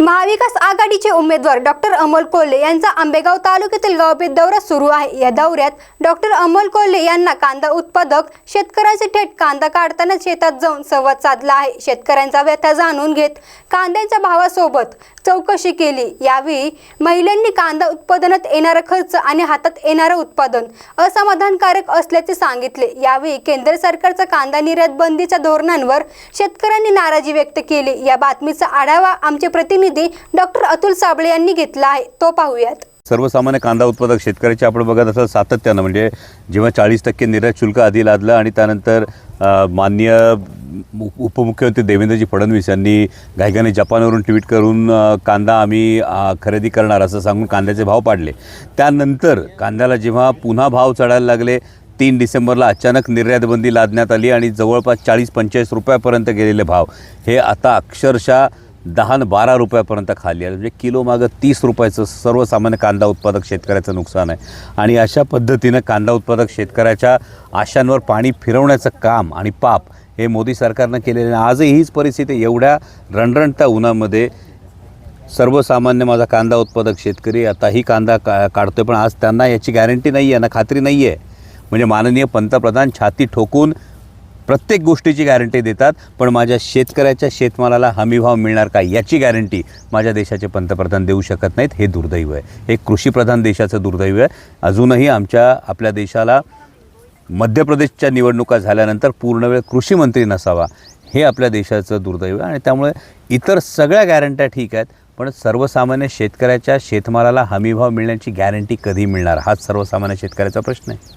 महाविकास आघाडीचे उमेदवार डॉक्टर अमोल कोल्हे यांचा आंबेगाव तालुक्यातील गावभेट दौरा सुरू आहे. या दौऱ्यात डॉक्टर अमोल कोल्हे यांना कांदा उत्पादक शेतकऱ्यांचे थेट कांदा काढताना शेतात जाऊन संवाद साधला आहे. शेतकऱ्यांचा व्यथा जाणून घेत कांद्याच्या भावासोबत चौकशी केली. यावेळी महिलांनी कांदा उत्पादनात येणारा खर्च आणि हातात येणारं उत्पादन असमाधानकारक असल्याचे सांगितले. यावेळी केंद्र सरकारचा कांदा निर्यात बंदीच्या धोरणांवर शेतकऱ्यांनी नाराजी व्यक्त केली. या बातमीचा आढावा आमचे प्रतिनिधी डॉक्टर अतुल साबळे यांनी घेतला आहे. तो पाहूयात. सर्वसामान्य कांदा उत्पादक शेतकऱ्याचे आपण बघत असाल सातत्यानं म्हणजे जेव्हा चाळीस टक्के निर्यात शुल्क आधी लादलं आणि त्यानंतर मान्य माननीय उपमुख्यमंत्री देवेंद्रजी फडणवीस यांनी घाईघाईने जपानवरून ट्विट करून कांदा आम्ही खरेदी करणार असं सांगून कांद्याचे भाव पाडले. त्यानंतर कांद्याला जेव्हा पुन्हा भाव चढायला लागले तीन डिसेंबरला अचानक निर्यातबंदी लादण्यात आली आणि जवळपास चाळीस पंचेचाळीस रुपयापर्यंत गेलेले भाव हे आता अक्षरशः दहा बारा रुपयापर्यंत खाली आले. म्हणजे किलोमागं तीस रुपयाचं सर्वसामान्य कांदा उत्पादक शेतकऱ्याचं नुकसान आहे. आणि अशा पद्धतीनं कांदा उत्पादक शेतकऱ्याच्या आशांवर पाणी फिरवण्याचं काम आणि पाप हे मोदी सरकारनं केलेलं आहे. आजही हीच परिस्थिती एवढ्या रणरणत्या उन्हामध्ये सर्वसामान्य माझा कांदा उत्पादक शेतकरी आताही कांदा का काढतोय पण आज त्यांना याची गॅरंटी नाही आहे ना खात्री नाही आहे म्हणजे माननीय पंतप्रधान छाती ठोकून प्रत्येक गोष्टीची गॅरंटी देतात पण माझ्या शेतकऱ्याच्या शेतमालाला हमीभाव मिळणार का याची गॅरंटी माझ्या देशाचे पंतप्रधान देऊ शकत नाहीत हे दुर्दैव आहे. हे कृषीप्रधान देशाचं दुर्दैव आहे. अजूनही आमच्या आपल्या देशाला मध्य प्रदेशच्या निवडणुका झाल्यानंतर पूर्ण वेळ कृषीमंत्री नसावा हे आपल्या देशाचं दुर्दैव आणि त्यामुळे इतर सगळ्या गॅरंट्या ठीक आहेत पण सर्वसामान्य शेतकऱ्याच्या शेतमालाला हमीभाव मिळण्याची गॅरंटी कधी मिळणार? हाच सर्वसामान्य शेतकऱ्याचा प्रश्न आहे.